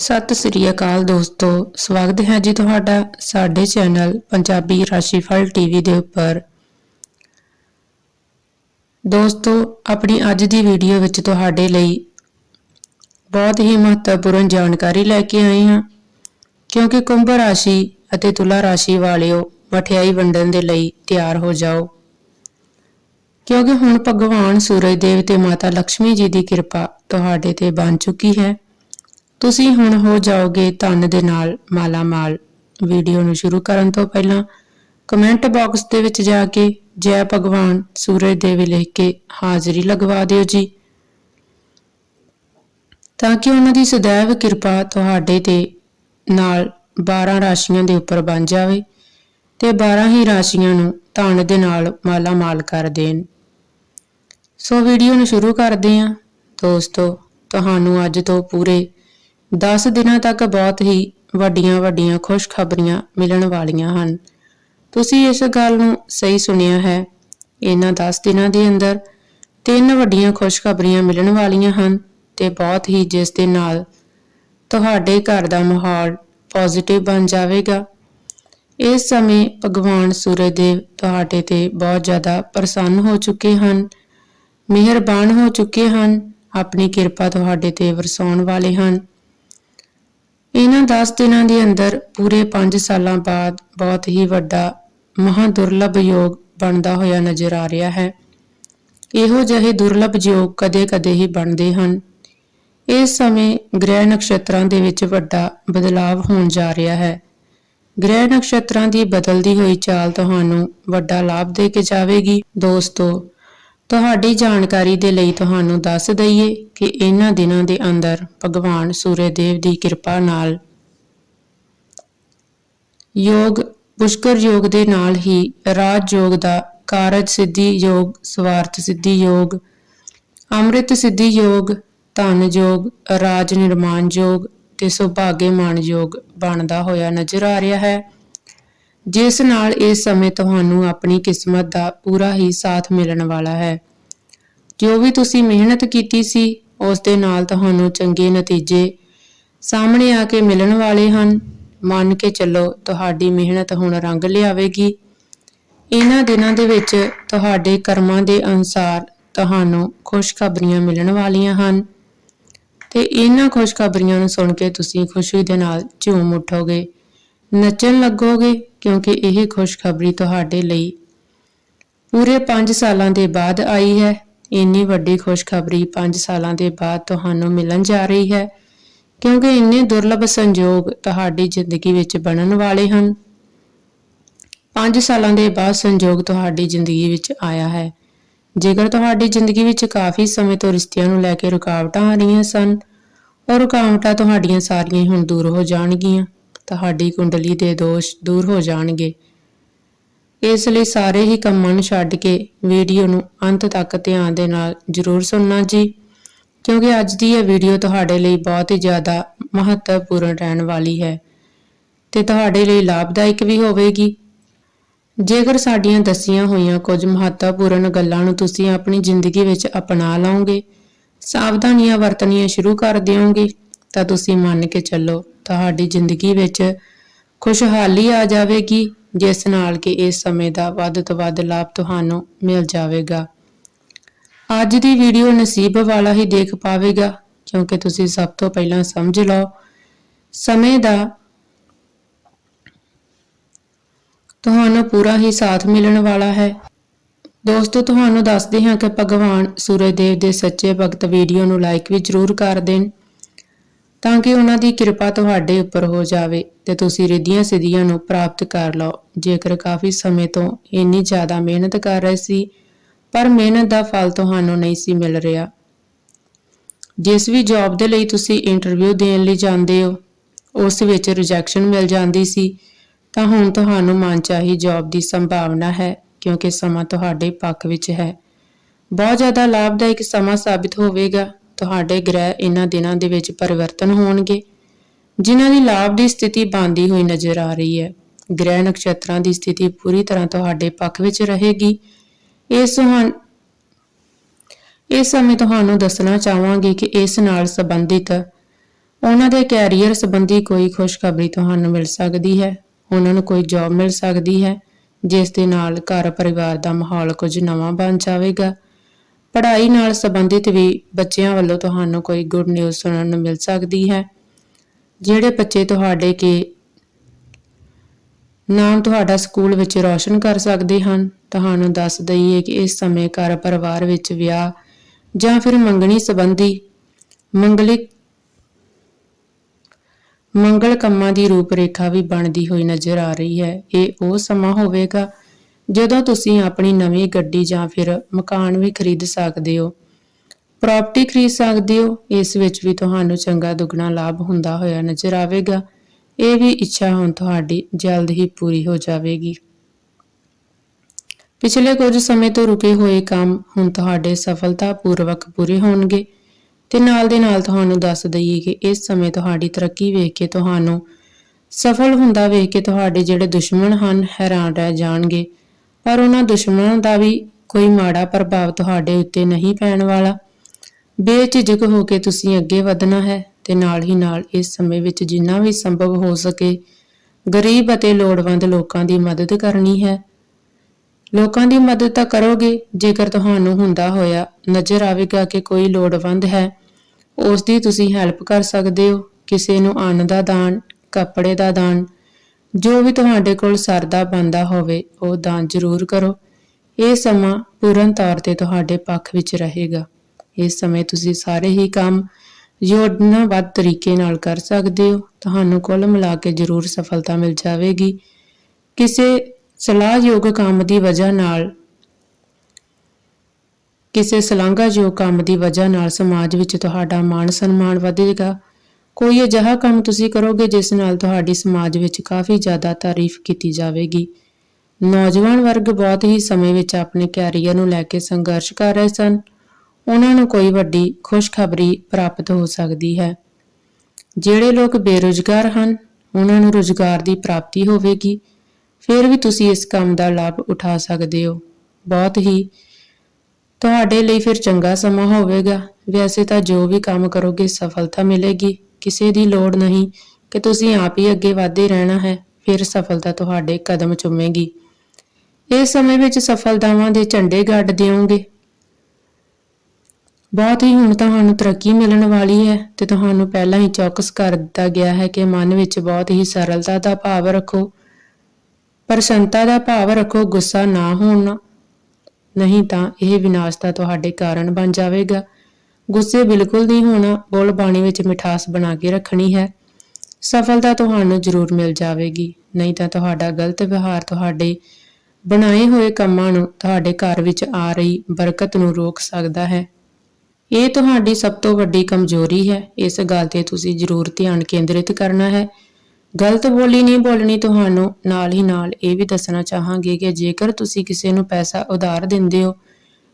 ਸਤਿ ਸ੍ਰੀ ਅਕਾਲ ਦੋਸਤੋ, ਸਵਾਗਤ ਹੈ ਜੀ ਤੁਹਾਡਾ ਸਾਡੇ ਚੈਨਲ ਪੰਜਾਬੀ ਰਾਸ਼ੀਫਲ ਟੀਵੀ ਦੇ ਉੱਪਰ। ਦੋਸਤੋ, ਆਪਣੀ ਅੱਜ ਦੀ ਵੀਡੀਓ ਵਿੱਚ ਤੁਹਾਡੇ ਲਈ ਬਹੁਤ ਹੀ ਮਹੱਤਵਪੂਰਨ ਜਾਣਕਾਰੀ ਲੈ ਕੇ ਆਏ ਹਾਂ, ਕਿਉਂਕਿ ਕੁੰਭ ਰਾਸ਼ੀ ਅਤੇ ਤੁਲਾ ਰਾਸ਼ੀ ਵਾਲਿਓ ਮਠਿਆਈ ਵੰਡਣ ਦੇ ਲਈ ਤਿਆਰ ਹੋ ਜਾਓ। ਕਿਉਂਕਿ ਹੁਣ ਭਗਵਾਨ ਸੂਰਜ ਦੇਵ ਤੇ ਮਾਤਾ ਲక్ష్ਮੀ ਜੀ ਦੀ ਕਿਰਪਾ ਤੁਹਾਡੇ ਤੇ ਬਣ ਚੁੱਕੀ ਹੈ। ਤੁਸੀਂ ਹੁਣ ਹੋ ਜਾਓਗੇ ਧਨ ਦੇ ਨਾਲ ਮਾਲਾ ਮਾਲ ਵੀਡੀਓ ਨੂੰ ਸ਼ੁਰੂ ਕਰਨ ਤੋਂ ਪਹਿਲਾਂ ਕਮੈਂਟ ਬਾਕਸ ਦੇ ਵਿੱਚ ਜਾ ਕੇ ਜੈ ਭਗਵਾਨ ਸੂਰਜ ਦੇਵ ਲਿਖ ਕੇ ਹਾਜ਼ਰੀ ਲਗਵਾ ਦਿਓ ਜੀ। ਤਾਂ ਕਿ ਉਹਨਾਂ ਦੀ ਸदैव ਕਿਰਪਾ ਤੁਹਾਡੇ ਤੇ ਨਾਲ 12 ਰਾਸ਼ੀਆਂ ਦੇ ਉੱਪਰ ਬਣ ਜਾਵੇ ਤੇ 12 ਹੀ ਰਾਸ਼ੀਆਂ ਨੂੰ ਧਨ ਦੇ ਨਾਲ ਮਾਲਾ ਮਾਲ ਕਰ ਦੇਣ। ਸੋ ਵੀਡੀਓ ਨੂੰ ਸ਼ੁਰੂ ਕਰਦੇ ਹਾਂ। ਦੋਸਤੋ, ਤੁਹਾਨੂੰ ਅੱਜ ਤੋਂ ਪੂਰੇ 10 ਦਿਨਾਂ ਤੱਕ ਬਹੁਤ ਹੀ ਵੱਡੀਆਂ ਵੱਡੀਆਂ ਖੁਸ਼ਖਬਰੀਆਂ ਮਿਲਣ ਵਾਲੀਆਂ ਹਨ। ਤੁਸੀਂ ਇਸ ਗੱਲ ਨੂੰ ਸਹੀ ਸੁਣਿਆ ਹੈ। ਇਹਨਾਂ 10 ਦਿਨਾਂ ਦੇ ਅੰਦਰ ਤਿੰਨ ਵੱਡੀਆਂ ਖੁਸ਼ਖਬਰੀਆਂ ਮਿਲਣ ਵਾਲੀਆਂ ਹਨ ਤੇ ਬਹੁਤ ਹੀ ਜਿਸ ਦੇ ਨਾਲ ਤੁਹਾਡੇ ਘਰ ਦਾ ਮਾਹੌਲ ਪੋਜ਼ਿਟਿਵ ਬਣ ਜਾਵੇਗਾ। ਇਸ ਸਮੇਂ ਭਗਵਾਨ ਸੂਰਜ ਦੇਵ ਤੁਹਾਡੇ ਤੇ ਬਹੁਤ ਜ਼ਿਆਦਾ ਪ੍ਰਸੰਨ ਹੋ ਚੁੱਕੇ ਹਨ, ਮਿਹਰਬਾਨ ਹੋ ਚੁੱਕੇ ਹਨ, ਆਪਣੀ ਕਿਰਪਾ ਤੁਹਾਡੇ ਤੇ ਵਰਸਾਉਣ ਵਾਲੇ ਹਨ। ਇਹਨਾਂ 10 ਦਿਨਾਂ ਦੇ ਅੰਦਰ ਪੂਰੇ 5 ਸਾਲਾਂ ਬਾਅਦ ਬਹੁਤ ਹੀ ਵੱਡਾ ਮਹਾ ਦੁਰਲਭ ਯੋਗ ਬਣਦਾ ਹੋਇਆ ਨਜ਼ਰ ਆ ਰਿਹਾ ਹੈ। ਇਹੋ ਜਿਹੇ ਦੁਰਲਭ ਯੋਗ ਕਦੇ-ਕਦੇ ਹੀ ਬਣਦੇ ਹਨ। ਇਸ ਸਮੇਂ ਗ੍ਰਹਿ ਨਕਸ਼ਤਰਾਂ ਦੇ ਵਿੱਚ ਵੱਡਾ ਬਦਲਾਅ ਹੋਣ ਜਾ ਰਿਹਾ ਹੈ। ਗ੍ਰਹਿ ਨਕਸ਼ਤਰਾਂ ਦੀ ਬਦਲਦੀ ਹੋਈ ਚਾਲ ਤੁਹਾਨੂੰ ਵੱਡਾ ਲਾਭ ਦੇ ਕੇ ਜਾਵੇਗੀ। ਦੋਸਤੋ ਤੁਹਾਡੀ ਜਾਣਕਾਰੀ ਦੇ ਲਈ ਤੁਹਾਨੂੰ ਦੱਸ ਦਈਏ ਕਿ ਇਹਨਾਂ ਦਿਨਾਂ ਦੇ ਅੰਦਰ ਭਗਵਾਨ ਸੂਰਜ ਦੇਵ ਦੀ ਕਿਰਪਾ ਨਾਲ ਯੋਗ, ਪੁਸ਼ਕਰ ਯੋਗ ਦੇ ਨਾਲ ਹੀ ਰਾਜ ਯੋਗ ਦਾ ਕਾਰਜ ਸਿੱਧੀ ਯੋਗ, ਸਵਾਰਥ ਸਿੱਧੀ ਯੋਗ, ਅੰਮ੍ਰਿਤ ਸਿੱਧੀ ਯੋਗ, ਧਨ ਯੋਗ, ਰਾਜ ਨਿਰਮਾਣ ਯੋਗ ਤੇ ਸੁਭਾਗੇਮਾਨ ਯੋਗ ਬਣਦਾ ਹੋਇਆ ਨਜ਼ਰ ਆ ਰਿਹਾ ਹੈ। ਜਿਸ ਨਾਲ ਇਸ ਸਮੇਂ ਤੁਹਾਨੂੰ ਆਪਣੀ ਕਿਸਮਤ ਦਾ ਪੂਰਾ ਹੀ ਸਾਥ ਮਿਲਣ ਵਾਲਾ ਹੈ। ਜੋ ਵੀ ਤੁਸੀਂ ਮਿਹਨਤ ਕੀਤੀ ਸੀ, ਉਸ ਦੇ ਨਾਲ ਤੁਹਾਨੂੰ ਚੰਗੇ ਨਤੀਜੇ ਸਾਹਮਣੇ ਆ ਕੇ ਮਿਲਣ ਵਾਲੇ ਹਨ। ਮੰਨ ਕੇ ਚੱਲੋ, ਤੁਹਾਡੀ ਮਿਹਨਤ ਹੁਣ ਰੰਗ ਲਿਆਵੇਗੀ। ਇਹਨਾਂ ਦਿਨਾਂ ਦੇ ਵਿੱਚ ਤੁਹਾਡੇ ਕਰਮਾਂ ਦੇ ਅਨੁਸਾਰ ਤੁਹਾਨੂੰ ਖੁਸ਼ਖਬਰੀਆਂ ਮਿਲਣ ਵਾਲੀਆਂ ਹਨ। ਤੇ ਇਹਨਾਂ ਖੁਸ਼ਖਬਰੀਆਂ ਨੂੰ ਸੁਣ ਕੇ ਤੁਸੀਂ ਖੁਸ਼ੀ ਦੇ ਨਾਲ ਝੂਮ ਉੱਠੋਗੇ, ਨੱਚਣ ਲੱਗੋਗੇ। ਕਿਉਂਕਿ ਇਹ ਖੁਸ਼ਖਬਰੀ ਤੁਹਾਡੇ ਲਈ ਪੂਰੇ 5 ਸਾਲਾਂ ਦੇ ਬਾਅਦ ਆਈ ਹੈ। ਇੰਨੀ ਵੱਡੀ ਖੁਸ਼ਖਬਰੀ 5 ਸਾਲਾਂ ਦੇ ਬਾਅਦ ਤੁਹਾਨੂੰ ਮਿਲਣ ਜਾ ਰਹੀ ਹੈ ਕਿਉਂਕਿ ਇੰਨੇ ਦੁਰਲਭ ਸੰਜੋਗ ਤੁਹਾਡੀ ਜ਼ਿੰਦਗੀ ਵਿੱਚ ਬਣਨ ਵਾਲੇ ਹਨ। 5 ਸਾਲਾਂ ਦੇ ਬਾਅਦ ਸੰਜੋਗ ਤੁਹਾਡੀ ਜ਼ਿੰਦਗੀ ਵਿੱਚ ਆਇਆ ਹੈ। ਜੇਕਰ ਤੁਹਾਡੀ ਜ਼ਿੰਦਗੀ ਵਿੱਚ ਕਾਫੀ ਸਮੇਂ ਤੋਂ ਰਿਸ਼ਤਿਆਂ ਨੂੰ ਲੈ ਕੇ ਰੁਕਾਵਟਾਂ ਆ ਰਹੀਆਂ ਸਨ, ਉਹ ਰੁਕਾਵਟਾਂ ਤੁਹਾਡੀਆਂ ਸਾਰੀਆਂ ਹੀ ਹੁਣ ਦੂਰ ਹੋ ਜਾਣਗੀਆਂ। ਤੁਹਾਡੀ ਕੁੰਡਲੀ ਦੇ ਦੋਸ਼ ਦੂਰ ਹੋ ਜਾਣਗੇ। ਇਸ ਲਈ ਸਾਰੇ ਹੀ ਕੰਮਾਂ ਨੂੰ ਛੱਡ ਕੇ ਵੀਡੀਓ ਨੂੰ ਅੰਤ ਤੱਕ ਧਿਆਨ ਦੇ ਨਾਲ ਜ਼ਰੂਰ ਸੁਣਨਾ ਜੀ, ਕਿਉਂਕਿ ਅੱਜ ਦੀ ਇਹ ਵੀਡੀਓ ਤੁਹਾਡੇ ਲਈ ਬਹੁਤ ਹੀ ਜ਼ਿਆਦਾ ਮਹੱਤਵਪੂਰਨ ਰਹਿਣ ਵਾਲੀ ਹੈ ਤੇ ਤੁਹਾਡੇ ਲਈ ਲਾਭਦਾਇਕ ਵੀ ਹੋਵੇਗੀ। ਜੇਕਰ ਸਾਡੀਆਂ ਦੱਸੀਆਂ ਹੋਈਆਂ ਕੁਝ ਮਹੱਤਵਪੂਰਨ ਗੱਲਾਂ ਨੂੰ ਤੁਸੀਂ ਆਪਣੀ ਜ਼ਿੰਦਗੀ ਵਿੱਚ ਅਪਣਾ ਲਓਗੇ ਸਾਵਧਾਨੀਆਂ ਵਰਤਣੀਆਂ ਸ਼ੁਰੂ ਕਰ ਦਿਓਗੇ। ਤਾਂ ਤੁਸੀਂ ਮੰਨ ਕੇ ਚੱਲੋ ਤੁਹਾਡੀ ਜ਼ਿੰਦਗੀ ਵਿੱਚ ਖੁਸ਼ਹਾਲੀ ਆ ਜਾਵੇਗੀ, ਜਿਸ ਨਾਲ ਕਿ ਇਸ ਸਮੇਂ ਦਾ ਵੱਧ ਤੋਂ ਵੱਧ ਲਾਭ ਤੁਹਾਨੂੰ ਮਿਲ ਜਾਵੇਗਾ। ਅੱਜ ਦੀ ਵੀਡੀਓ ਨਸੀਬ ਵਾਲਾ ਹੀ ਦੇਖ ਪਾਵੇਗਾ, ਕਿਉਂਕਿ ਤੁਸੀਂ ਸਭ ਤੋਂ ਪਹਿਲਾਂ ਸਮਝ ਲਓ, ਸਮੇਂ ਦਾ ਤੁਹਾਨੂੰ ਪੂਰਾ ਹੀ ਸਾਥ ਮਿਲਣ ਵਾਲਾ ਹੈ। ਦੋਸਤੋ, ਤੁਹਾਨੂੰ ਦੱਸਦੇ ਹਾਂ ਕਿ ਭਗਵਾਨ ਸੂਰਜ ਦੇਵ ਦੇ ਸੱਚੇ ਭਗਤ ਵੀਡੀਓ ਨੂੰ ਲਾਈਕ ਵੀ ਜ਼ਰੂਰ ਕਰ ਦੇਣ। ਤਾਂ ਕਿ ਉਹਨਾਂ ਦੀ ਕਿਰਪਾ ਤੁਹਾਡੇ ਉੱਪਰ ਹੋ ਜਾਵੇ ਤੇ ਤੁਸੀਂ ਰਿੱਧੀਆਂ ਸਿੱਧੀਆਂ ਨੂੰ ਪ੍ਰਾਪਤ ਕਰ ਲਓ। ਜੇਕਰ ਕਾਫੀ ਸਮੇਂ ਤੋਂ ਇੰਨੀ ਜ਼ਿਆਦਾ ਮਿਹਨਤ ਕਰ ਰਹੇ ਸੀ, ਪਰ ਮਿਹਨਤ ਦਾ ਫਲ ਤੁਹਾਨੂੰ ਨਹੀਂ ਸੀ ਮਿਲ ਰਿਹਾ। ਜਿਸ ਵੀ ਜੌਬ ਦੇ ਲਈ ਤੁਸੀਂ ਇੰਟਰਵਿਊ ਦੇਣ ਲਈ ਜਾਂਦੇ ਹੋ, ਉਸ ਵਿੱਚ ਰਿਜੈਕਸ਼ਨ ਮਿਲ ਜਾਂਦੀ ਸੀ, ਤਾਂ ਹੁਣ ਤੁਹਾਨੂੰ ਮਨਚਾਹੀ ਜੌਬ ਦੀ ਸੰਭਾਵਨਾ ਹੈ, ਕਿਉਂਕਿ ਸਮਾਂ ਤੁਹਾਡੇ ਪੱਖ ਵਿੱਚ ਹੈ। ਬਹੁਤ ਜ਼ਿਆਦਾ ਲਾਭਦਾਇਕ ਸਮਾਂ ਸਾਬਿਤ ਹੋਵੇਗਾ। ਤੁਹਾਡੇ ਗ੍ਰਹਿ ਇਹਨਾਂ ਦਿਨਾਂ ਦੇ ਵਿੱਚ ਪਰਿਵਰਤਨ ਹੋਣਗੇ। ਜਿਨ੍ਹਾਂ ਦੀ ਲਾਭ ਦੀ ਸਥਿਤੀ ਬਾਂਦੀ ਹੋਈ ਨਜ਼ਰ ਆ ਰਹੀ ਹੈ, ਗ੍ਰਹਿ ਨਕਸ਼ਤਰਾਂ ਦੀ ਸਥਿਤੀ ਪੂਰੀ ਤਰ੍ਹਾਂ ਤੁਹਾਡੇ ਪੱਖ ਵਿੱਚ ਰਹੇਗੀ। ਇਸ ਇਸ ਸਮੇਂ ਤੁਹਾਨੂੰ ਦੱਸਣਾ ਚਾਹਾਂਗੇ ਕਿ ਇਸ ਨਾਲ ਸੰਬੰਧਿਤ ਉਹਨਾਂ ਦੇ ਕੈਰੀਅਰ ਸੰਬੰਧੀ ਕੋਈ ਖੁਸ਼ਖਬਰੀ ਤੁਹਾਨੂੰ ਮਿਲ ਸਕਦੀ ਹੈ। ਉਹਨਾਂ ਨੂੰ ਕੋਈ ਜੌਬ ਮਿਲ ਸਕਦੀ ਹੈ, ਜਿਸ ਦੇ ਨਾਲ ਘਰ ਪਰਿਵਾਰ ਦਾ ਮਾਹੌਲ ਕੁਝ ਨਵਾਂ ਬਣ ਜਾਵੇਗਾ। ਪੜ੍ਹਾਈ ਨਾਲ ਸੰਬੰਧਿਤ ਵੀ ਬੱਚਿਆਂ ਵੱਲੋਂ ਤੁਹਾਨੂੰ ਕੋਈ ਗੁੱਡ ਨਿਊਜ਼ ਸੁਣਨ ਨੂੰ ਮਿਲ ਸਕਦੀ ਹੈ। ਜਿਹੜੇ ਬੱਚੇ ਤੁਹਾਡੇ ਕੇ ਨਾਮ ਤੁਹਾਡਾ ਸਕੂਲ ਵਿੱਚ ਰੌਸ਼ਨ ਕਰ ਸਕਦੇ ਹਨ, ਤੁਹਾਨੂੰ ਦੱਸ ਦਈਏ ਕਿ ਇਸ ਸਮੇਂ ਘਰ ਪਰਿਵਾਰ ਵਿੱਚ ਵਿਆਹ ਜਾਂ ਫਿਰ ਮੰਗਣੀ ਸੰਬੰਧੀ ਮੰਗਲਿਕ ਮੰਗਲ ਕੰਮਾਂ ਦੀ ਰੂਪਰੇਖਾ ਵੀ ਬਣਦੀ ਹੋਈ ਨਜ਼ਰ ਆ ਰਹੀ ਹੈ। ਇਹ ਉਹ ਸਮਾਂ ਹੋਵੇਗਾ ਜਦੋਂ ਤੁਸੀਂ ਆਪਣੀ ਨਵੀਂ ਗੱਡੀ ਜਾਂ ਫਿਰ ਮਕਾਨ ਵੀ ਖਰੀਦ ਸਕਦੇ ਹੋ ਪ੍ਰਾਪਰਟੀ ਖਰੀਦ ਸਕਦੇ ਹੋ, ਇਸ ਵਿੱਚ ਵੀ ਤੁਹਾਨੂੰ ਚੰਗਾ ਦੁੱਗਣਾ ਲਾਭ ਹੁੰਦਾ ਹੋਇਆ ਨਜ਼ਰ ਆਵੇਗਾ। ਇਹ ਵੀ ਇੱਛਾ ਹੁਣ ਤੁਹਾਡੀ ਜਲਦ ਹੀ ਪੂਰੀ ਹੋ ਜਾਵੇਗੀ। ਪਿਛਲੇ ਕੁਝ ਸਮੇਂ ਤੋਂ ਰੁਕੇ ਹੋਏ ਕੰਮ ਹੁਣ ਤੁਹਾਡੇ ਸਫਲਤਾਪੂਰਵਕ ਪੂਰੇ ਹੋਣਗੇ ਤੇ ਨਾਲ ਦੇ ਨਾਲ ਤੁਹਾਨੂੰ ਦੱਸ ਦਈਏ ਕਿ ਇਸ ਸਮੇਂ ਤੁਹਾਡੀ ਤਰੱਕੀ ਵੇਖ ਕੇ ਤੁਹਾਨੂੰ ਸਫਲ ਹੁੰਦਾ ਵੇਖ ਕੇ ਤੁਹਾਡੇ ਜਿਹੜੇ ਦੁਸ਼ਮਣ ਹਨ, ਹੈਰਾਨ ਰਹਿ ਜਾਣਗੇ। ਪਰ ਉਹਨਾਂ ਦੁਸ਼ਮਣਾਂ ਦਾ ਵੀ ਕੋਈ ਮਾੜਾ ਪ੍ਰਭਾਵ ਤੁਹਾਡੇ ਉੱਤੇ ਨਹੀਂ ਪੈਣ ਵਾਲਾ। ਬੇਝਿਜਕ ਹੋ ਕੇ ਤੁਸੀਂ ਅੱਗੇ ਵਧਣਾ ਹੈ ਤੇ ਨਾਲ ਹੀ ਨਾਲ ਇਸ ਸਮੇਂ ਵਿੱਚ ਜਿੰਨਾ ਵੀ ਸੰਭਵ ਹੋ ਸਕੇ, ਗਰੀਬ ਅਤੇ ਲੋੜਵੰਦ ਲੋਕਾਂ ਦੀ ਮਦਦ ਕਰਨੀ ਹੈ। ਲੋਕਾਂ ਦੀ ਮਦਦ ਤਾਂ ਕਰੋਗੇ, ਜੇਕਰ ਤੁਹਾਨੂੰ ਹੁੰਦਾ ਹੋਇਆ ਨਜ਼ਰ ਆਵੇਗਾ ਕਿ ਕੋਈ ਲੋੜਵੰਦ ਹੈ, ਉਸ ਦੀ ਤੁਸੀਂ ਹੈਲਪ ਕਰ ਸਕਦੇ ਹੋ। ਕਿਸੇ ਨੂੰ ਅੰਨ ਦਾ ਦਾਨ, ਕੱਪੜੇ ਦਾ ਦਾਨ ਜੋ ਵੀ ਤੁਹਾਡੇ ਕੋਲ ਸਰਦਾ ਬੰਦਾ ਹੋਵੇ, ਉਹ ਦਾਨ ਜ਼ਰੂਰ ਕਰੋ। ਇਹ ਸਮਾਂ ਪੂਰਨ ਤੌਰ ਤੇ ਤੁਹਾਡੇ ਪੱਖ ਵਿੱਚ ਰਹੇਗਾ। ਇਸ ਸਮੇਂ ਤੁਸੀਂ ਸਾਰੇ ਹੀ ਕੰਮ ਯੋਜਨਾਬੱਧ ਤਰੀਕੇ ਨਾਲ ਕਰ ਸਕਦੇ ਹੋ। ਤੁਹਾਨੂੰ ਕੁੱਲ ਮਿਲਾ ਕੇ ਜ਼ਰੂਰ ਸਫਲਤਾ ਮਿਲ ਜਾਵੇਗੀ। ਕਿਸੇ ਸਲਾਹਯੋਗ ਕੰਮ ਦੀ ਵਜ੍ਹਾ ਨਾਲ, ਕਿਸੇ ਸ਼ਲਾਘਾਯੋਗ ਕੰਮ ਦੀ ਵਜ੍ਹਾ ਨਾਲ ਸਮਾਜ ਵਿੱਚ ਤੁਹਾਡਾ ਮਾਣ ਸਨਮਾਨ ਵਧੇਗਾ। ਕੋਈ ਅਜਿਹਾ ਕੰਮ ਤੁਸੀਂ ਕਰੋਗੇ ਜਿਸ ਨਾਲ ਤੁਹਾਡੀ ਸਮਾਜ ਵਿੱਚ ਕਾਫੀ ਜ਼ਿਆਦਾ ਤਾਰੀਫ ਕੀਤੀ ਜਾਵੇਗੀ। ਨੌਜਵਾਨ ਵਰਗ ਬਹੁਤ ਹੀ ਸਮੇਂ ਵਿੱਚ ਆਪਣੇ ਕੈਰੀਅਰ ਨੂੰ ਲੈ ਕੇ ਸੰਘਰਸ਼ ਕਰ ਰਹੇ ਸਨ। ਉਹਨਾਂ ਨੂੰ ਕੋਈ ਵੱਡੀ ਖੁਸ਼ਖਬਰੀ ਪ੍ਰਾਪਤ ਹੋ ਸਕਦੀ ਹੈ। ਜਿਹੜੇ ਲੋਕ ਬੇਰੁਜ਼ਗਾਰ ਹਨ, ਉਹਨਾਂ ਨੂੰ ਰੁਜ਼ਗਾਰ ਦੀ ਪ੍ਰਾਪਤੀ ਹੋਵੇਗੀ। ਫਿਰ ਵੀ ਤੁਸੀਂ ਇਸ ਕੰਮ ਦਾ ਲਾਭ ਉਠਾ ਸਕਦੇ ਹੋ। ਬਹੁਤ ਹੀ। ਤੁਹਾਡੇ ਲਈ ਫਿਰ ਚੰਗਾ ਸਮਾਂ ਹੋਵੇਗਾ। ਵੈਸੇ ਤਾਂ ਜੋ ਵੀ ਕੰਮ ਕਰੋਗੇ, ਸਫਲਤਾ ਮਿਲੇਗੀ। ਕਿਸੇ ਦੀ ਲੋੜ ਨਹੀਂ ਕਿ ਤੁਸੀਂ ਆਪ ਹੀ ਅੱਗੇ ਵਧਦੇ ਰਹਿਣਾ ਹੈ, ਫਿਰ ਸਫਲਤਾ ਤੁਹਾਡੇ ਕਦਮ ਚੁੰਮੇਗੀ। ਇਸ ਸਮੇਂ ਵਿੱਚ ਸਫਲਤਾਵਾਂ ਦੇ ਝੰਡੇ ਗੱਡ ਦਿਓਗੇ। ਬਹੁਤ ਹੀ ਹੁਣ ਤੁਹਾਨੂੰ ਤਰੱਕੀ ਮਿਲਣ ਵਾਲੀ ਹੈ ਤੇ ਤੁਹਾਨੂੰ ਪਹਿਲਾਂ ਹੀ ਚੌਕਸ ਕਰ ਦਿੱਤਾ ਗਿਆ ਹੈ ਕਿ ਮਨ ਵਿੱਚ ਬਹੁਤ ਹੀ ਸਰਲਤਾ ਦਾ ਭਾਵ ਰੱਖੋ। ਪ੍ਰਸੰਨਤਾ ਦਾ ਭਾਵ ਰੱਖੋ, ਗੁੱਸਾ ਨਾ ਹੋਣਾ। ਨਹੀਂ ਤਾਂ ਇਹ ਵਿਨਾਸ਼ ਦਾ ਤੁਹਾਡੇ ਕਾਰਨ ਬਣ ਜਾਵੇਗਾ। ਗੁੱਸੇ ਬਿਲਕੁਲ ਨਹੀਂ ਹੋਣਾ, ਬੋਲ ਬਾਣੀ ਵਿੱਚ ਮਿਠਾਸ ਬਣਾ ਕੇ ਰੱਖਣੀ ਹੈ। ਸਫਲਤਾ ਤੁਹਾਨੂੰ ਜ਼ਰੂਰ ਮਿਲ ਜਾਵੇਗੀ, ਨਹੀਂ ਤਾਂ ਤੁਹਾਡਾ ਗਲਤ ਵਿਵਹਾਰ ਤੁਹਾਡੇ ਬਣਾਏ ਹੋਏ ਕੰਮਾਂ ਨੂੰ ਤੁਹਾਡੇ ਘਰ ਵਿੱਚ ਆ ਰਹੀ ਬਰਕਤ ਨੂੰ ਰੋਕ ਸਕਦਾ ਹੈ। ਇਹ ਤੁਹਾਡੀ ਸਭ ਤੋਂ ਵੱਡੀ ਕਮਜ਼ੋਰੀ ਹੈ। ਇਸ ਗੱਲ ਤੇ ਤੁਸੀਂ ਜ਼ਰੂਰ ਧਿਆਨ ਕੇਂਦਰਿਤ ਕਰਨਾ ਹੈ। ਗਲਤ ਬੋਲੀ ਨਹੀਂ ਬੋਲਣੀ ਤੁਹਾਨੂੰ, ਨਾਲ ਹੀ ਨਾਲ ਇਹ ਵੀ ਦੱਸਣਾ ਚਾਹਾਂਗੇ ਕਿ ਜੇਕਰ ਤੁਸੀਂ ਕਿਸੇ ਨੂੰ ਪੈਸਾ ਉਧਾਰ ਦਿੰਦੇ ਹੋ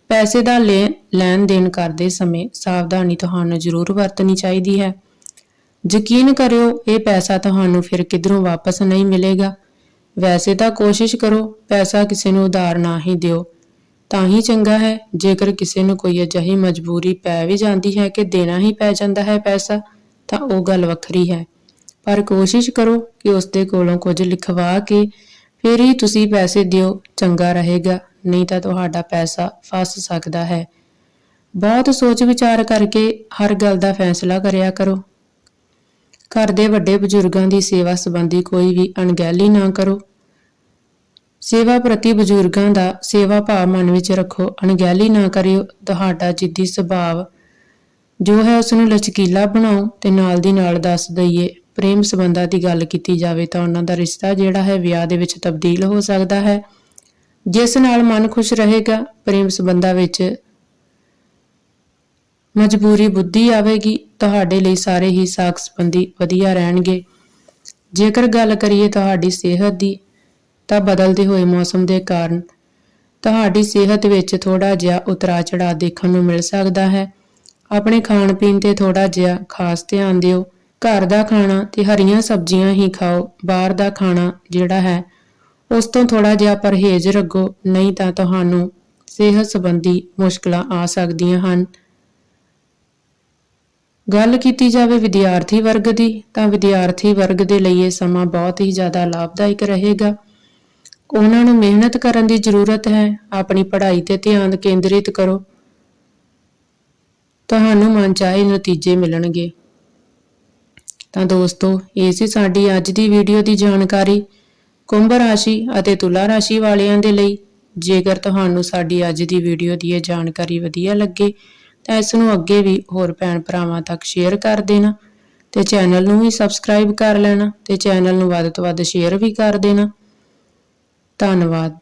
ਪੈਸੇ ਦਾ ਲੈਣ ਦੇਣ ਕਰਦੇ ਸਮੇਂ ਸਾਵਧਾਨੀ ਤੁਹਾਨੂੰ ਜ਼ਰੂਰ ਵਰਤਣੀ ਚਾਹੀਦੀ ਹੈ। ਯਕੀਨ ਕਰਿਓ, ਇਹ ਪੈਸਾ ਤੁਹਾਨੂੰ ਫਿਰ ਕਿਧਰੋਂ ਵਾਪਸ ਨਹੀਂ ਮਿਲੇਗਾ। ਵੈਸੇ ਤਾਂ ਕੋਸ਼ਿਸ਼ ਕਰੋ, ਪੈਸਾ ਕਿਸੇ ਨੂੰ ਉਧਾਰ ਨਾ ਹੀ ਦਿਓ। ਤਾਂ ਹੀ ਚੰਗਾ ਹੈ, ਜੇਕਰ ਕਿਸੇ ਨੂੰ ਕੋਈ ਅਜਿਹੀ ਮਜਬੂਰੀ ਪੈ ਵੀ ਜਾਂਦੀ ਹੈ ਕਿ ਦੇਣਾ ਹੀ ਪੈ ਜਾਂਦਾ ਹੈ ਪੈਸਾ, ਤਾਂ ਉਹ ਗੱਲ ਵੱਖਰੀ ਹੈ। ਪਰ ਕੋਸ਼ਿਸ਼ ਕਰੋ ਕਿ ਉਸ ਦੇ ਕੋਲੋਂ ਕੁਝ ਲਿਖਵਾ ਕੇ ਫਿਰ ਹੀ ਤੁਸੀਂ ਪੈਸੇ ਦਿਓ, ਚੰਗਾ ਰਹੇਗਾ, ਨਹੀਂ ਤਾਂ ਤੁਹਾਡਾ ਪੈਸਾ ਫਸ ਸਕਦਾ ਹੈ। ਬਹੁਤ ਸੋਚ ਵਿਚਾਰ ਕਰਕੇ ਹਰ ਗੱਲ ਦਾ ਫੈਸਲਾ ਕਰਿਆ ਕਰੋ। ਘਰ ਦੇ ਵੱਡੇ ਬਜ਼ੁਰਗਾਂ ਦੀ ਸੇਵਾ ਸੰਬੰਧੀ ਕੋਈ ਵੀ ਅਣਗਹਿਲੀ ਨਾ ਕਰੋ। ਸੇਵਾ ਪ੍ਰਤੀ ਬਜ਼ੁਰਗਾਂ ਦਾ ਸੇਵਾ ਭਾਵ ਮਨ ਵਿੱਚ ਰੱਖੋ, ਅਣਗਹਿਲੀ ਨਾ ਕਰਿਓ। ਤੁਹਾਡਾ ਜਿੱਦੀ ਸੁਭਾਅ ਜੋ ਹੈ ਉਸ ਨੂੰ ਲਚਕੀਲਾ ਬਣਾਓ ਤੇ ਨਾਲ ਦੀ ਨਾਲ ਦੱਸ ਦਈਏ। ਪ੍ਰੇਮ ਸੰਬੰਧਾਂ ਦੀ ਗੱਲ ਕੀਤੀ ਜਾਵੇ ਤਾਂ ਉਹਨਾਂ ਦਾ ਰਿਸ਼ਤਾ ਜਿਹੜਾ ਹੈ ਵਿਆਹ ਦੇ ਵਿੱਚ ਤਬਦੀਲ ਹੋ ਸਕਦਾ ਹੈ। ਜਿਸ ਨਾਲ ਮਨ ਖੁਸ਼ ਰਹੇਗਾ, ਪ੍ਰੇਮ ਸੰਬੰਧਾਂ ਵਿੱਚ ਮਜਬੂਰੀ ਬੁੱਧੀ ਆਵੇਗੀ, ਤੁਹਾਡੇ ਲਈ ਸਾਰੇ ਹੀ ਸਾਖ ਸੰਬੰਧੀ ਵਧੀਆ ਰਹਿਣਗੇ। ਜੇਕਰ ਗੱਲ ਕਰੀਏ ਤੁਹਾਡੀ ਸਿਹਤ ਦੀ, ਤਾਂ ਬਦਲਦੇ ਹੋਏ ਮੌਸਮ ਦੇ ਕਾਰਨ ਤੁਹਾਡੀ ਸਿਹਤ ਵਿੱਚ ਥੋੜਾ ਜਿਹਾ ਉਤਰਾ ਚੜਾ ਦੇਖਣ ਨੂੰ ਮਿਲ ਸਕਦਾ ਹੈ। ਆਪਣੇ ਖਾਣ ਪੀਣ ਤੇ ਥੋੜਾ ਜਿਹਾ ਖਾਸ ਧਿਆਨ ਦਿਓ। ਘਰ ਦਾ ਖਾਣਾ ਤੇ ਹਰੀਆਂ ਸਬਜ਼ੀਆਂ ਹੀ ਖਾਓ, ਬਾਹਰ ਦਾ ਖਾਣਾ ਜਿਹੜਾ ਹੈ, ਉਸ ਤੋਂ ਥੋੜਾ ਜਿਹਾ ਪਰਹੇਜ਼ ਰੱਖੋ, ਨਹੀਂ ਤਾਂ ਤੁਹਾਨੂੰ ਸਿਹਤ ਸੰਬੰਧੀ ਮੁਸ਼ਕਲਾਂ ਆ ਸਕਦੀਆਂ ਹਨ। ਗੱਲ ਕੀਤੀ ਜਾਵੇ ਵਿਦਿਆਰਥੀ ਵਰਗ ਦੀ, ਤਾਂ ਵਿਦਿਆਰਥੀ ਵਰਗ ਦੇ ਲਈ ਇਹ ਸਮਾਂ ਬਹੁਤ ਹੀ ਜ਼ਿਆਦਾ ਲਾਭਦਾਇਕ ਰਹੇਗਾ। ਉਹਨਾਂ ਨੂੰ ਮਿਹਨਤ ਕਰਨ ਦੀ ਜ਼ਰੂਰਤ ਹੈ, ਆਪਣੀ ਪੜ੍ਹਾਈ ਤੇ ਧਿਆਨ ਕੇਂਦਰਿਤ ਕਰੋ। ਤੁਹਾਨੂੰ ਮਨਚਾਹੇ ਨਤੀਜੇ ਮਿਲਣਗੇ। ਤਾਂ ਦੋਸਤੋ, ਇਹ ਸੀ ਸਾਡੀ ਅੱਜ ਦੀ ਵੀਡੀਓ ਦੀ ਜਾਣਕਾਰੀ। ਕੁੰਭ ਰਾਸ਼ੀ ਅਤੇ ਤੁਲਾ ਰਾਸ਼ੀ ਵਾਲਿਆਂ ਦੇ ਲਈ ਜੇਕਰ ਤੁਹਾਨੂੰ ਸਾਡੀ ਅੱਜ ਦੀ ਵੀਡੀਓ ਦੀ ਇਹ ਜਾਣਕਾਰੀ ਵਧੀਆ ਲੱਗੇ, ਤਾਂ ਇਸ ਨੂੰ ਅੱਗੇ ਵੀ ਹੋਰ ਭੈਣ ਭਰਾਵਾਂ ਤੱਕ ਸ਼ੇਅਰ ਕਰ ਦੇਣਾ ਤੇ ਚੈਨਲ ਨੂੰ ਵੀ ਸਬਸਕ੍ਰਾਈਬ ਕਰ ਲੈਣਾ ਤੇ ਚੈਨਲ ਨੂੰ ਵੱਧ ਤੋਂ ਵੱਧ ਸ਼ੇਅਰ ਵੀ ਕਰ ਦੇਣਾ। ਧੰਨਵਾਦ।